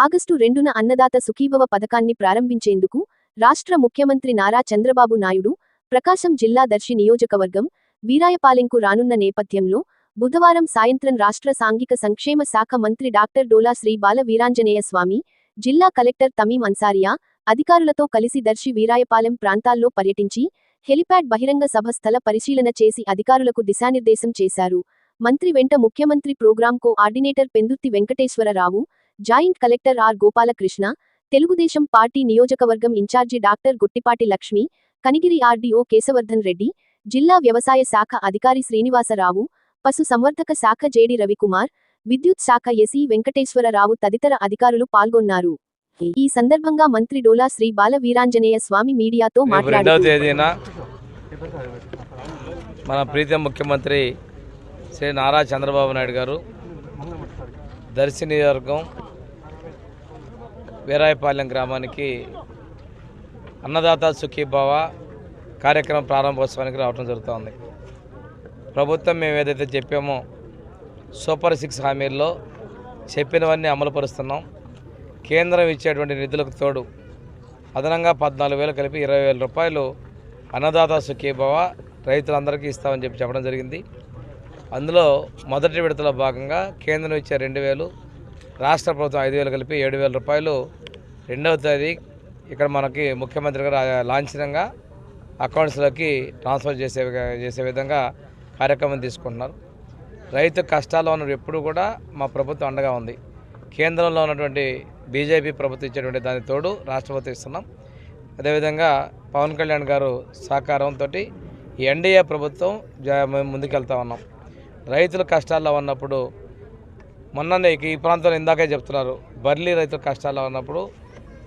August రెండున అన్నదాత సుఖీభవ పథకాన్ని ప్రారంభించేందుకు రాష్ట్ర ముఖ్యమంత్రి నారా చంద్రబాబు నాయుడు ప్రకాశం జిల్లా దర్శి నియోజకవర్గం వీరాయపాలెంకు రానున్న నేపథ్యంలో బుధవారం సాయంత్రం రాష్ట్ర సాంఘిక సంక్షేమ శాఖ మంత్రి డాక్టర్ డోలా శ్రీ బాల వీరాంజనేయ స్వామి జిల్లా కలెక్టర్ తమీం అన్సారియా అధికారులతో కలిసి దర్శి వీరాయపాలెం ప్రాంతాల్లో పర్యటించి హెలిప్యాడ్ బహిరంగ సభ స్థల పరిశీలన చేసి అధికారులకు దిశానిర్దేశం చేశారు. మంత్రి వెంట ముఖ్యమంత్రి program coordinator Pendurthi Venkateswara Rao joint collector R Gopalakrishna Telugu Desam party నియోజకవర్గం in charge doctor Guttipati Lakshmi Kanigiri RDO Keshavardhan Reddy జిల్లా వ్యవసాయ శాఖ అధికారి శ్రీనివాసరావు పశు సంవర్ధక శాఖ జేడి రవికుమార్ విద్యుత్ శాఖ ఎసి వెంకటేశ్వరరావు తదితర అధికారులు పాల్గొన్నారు. ఈ సందర్భంగా మంత్రి డోలా శ్రీ బాల వీరాంజనేయ స్వామి మీడియాతో మాట్లాడారు. తేదీన మన ప్రీతం ముఖ్యమంత్రి శ్రీ నారా చంద్రబాబు నాయుడు గారు దర్శి నియోజకవర్గం వీరాయపాలెం గ్రామానికి అన్నదాత సుఖీభావ కార్యక్రమం ప్రారంభోత్సవానికి రావడం జరుగుతోంది. ప్రభుత్వం మేము ఏదైతే చెప్పామో సూపర్ సిక్స్ హామీల్లో చెప్పినవన్నీ అమలుపరుస్తున్నాం. కేంద్రం ఇచ్చేటువంటి నిధులకు తోడు అదనంగా పద్నాలుగు వేలు కలిపి ఇరవై వేల రూపాయలు అన్నదాత సుఖీభావ రైతులందరికీ ఇస్తామని చెప్పి చెప్పడం జరిగింది. అందులో మొదటి విడతలో భాగంగా కేంద్రం ఇచ్చే రెండు వేలు రాష్ట్ర ప్రభుత్వం ఐదు వేలు కలిపి ఏడు వేల రూపాయలు రెండవ తేదీ ఇక్కడ మనకి ముఖ్యమంత్రి గారు లాంఛనంగా అకౌంట్స్లోకి ట్రాన్స్ఫర్ చేసే చేసే విధంగా కార్యక్రమం తీసుకుంటున్నారు. రైతు కష్టాల్లో ఉన్న ఎప్పుడు కూడా మా ప్రభుత్వం అండగా ఉంది. కేంద్రంలో ఉన్నటువంటి బీజేపీ ప్రభుత్వం ఇచ్చేటువంటి దాని తోడు రాష్ట్రపతి ఇస్తున్నాం. అదేవిధంగా పవన్ కళ్యాణ్ గారు సహకారంతో ఈ ఎన్డీఏ ప్రభుత్వం జా- మేము ముందుకెళ్తా ఉన్నాం. రైతులు కష్టాల్లో ఉన్నప్పుడు మొన్ననే ఈ ప్రాంతంలో ఇందాకే చెప్తున్నారు బర్లీ రైతుల కష్టాల్లో ఉన్నప్పుడు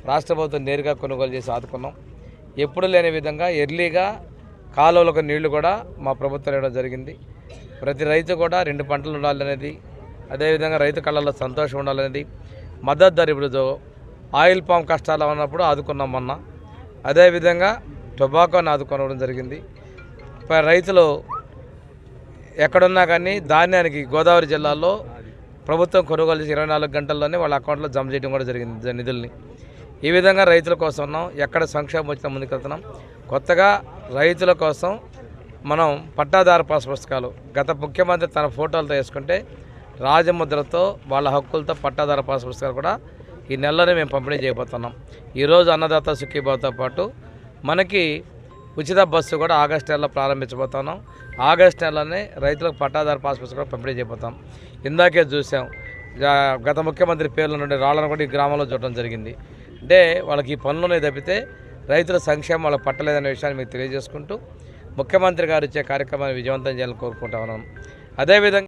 రాష్ట్ర ప్రభుత్వం నేరుగా కొనుగోలు చేసి ఆదుకున్నాం. ఎప్పుడు లేని విధంగా ఎర్లీగా కాలువలకు నీళ్ళు కూడా మా ప్రభుత్వం ఇవ్వడం జరిగింది. ప్రతి రైతు కూడా రెండు పంటలు ఉండాలనేది అదేవిధంగా రైతు కళ్ళల్లో సంతోషం ఉండాలనేది మద్దతు ధర ఇప్పుడు ఆయిల్ పామ్ కష్టాలు ఉన్నప్పుడు ఆదుకున్నాం మొన్న. అదేవిధంగా టొబాకోని ఆదుకోవడం జరిగింది. రైతులు ఎక్కడున్నా కానీ ధాన్యానికి గోదావరి జిల్లాలో ప్రభుత్వం కొనుగోలు చేసి ఇరవై నాలుగు గంటల్లోనే వాళ్ళ అకౌంట్లో జమ చేయడం కూడా జరిగింది నిధుల్ని. ఈ విధంగా రైతుల కోసం ఉన్నాం. ఎక్కడ సంక్షేమం వచ్చిన ముందుకెళ్తున్నాం. కొత్తగా రైతుల కోసం మనం పట్టాదారు పాస్ పుస్తకాలు గత ముఖ్యమంత్రి తన ఫోటోలతో వేసుకుంటే రాజముద్రతో వాళ్ళ హక్కులతో పట్టాదార పాస్ పుస్తకాలు కూడా ఈ నెలలోనే మేము పంపిణీ చేయబోతున్నాం. ఈరోజు అన్నదాత సుఖీబాబుతో పాటు మనకి ఉచిత బస్సు కూడా ఆగస్ట్ నెలలో ప్రారంభించబోతున్నాం. ఆగస్ట్ నెలలోనే రైతులకు పట్టాదారు పాస్ పుస్తకం పంపిణీ చేయబోతాం ఇందాకే చూసాం. జా- గత ముఖ్యమంత్రి పేర్లు నుండి రాళ్ళను కూడా ఈ గ్రామంలో చూడటం జరిగింది. అంటే వాళ్ళకి ఈ పనులనే తప్పితే రైతుల సంక్షేమం వాళ్ళకి పట్టలేదనే విషయాన్ని మీకు తెలియజేసుకుంటూ ముఖ్యమంత్రి గారు ఇచ్చే కార్యక్రమాన్ని విజయవంతం చేయాలని కోరుకుంటా ఉన్నాం. అదేవిధంగా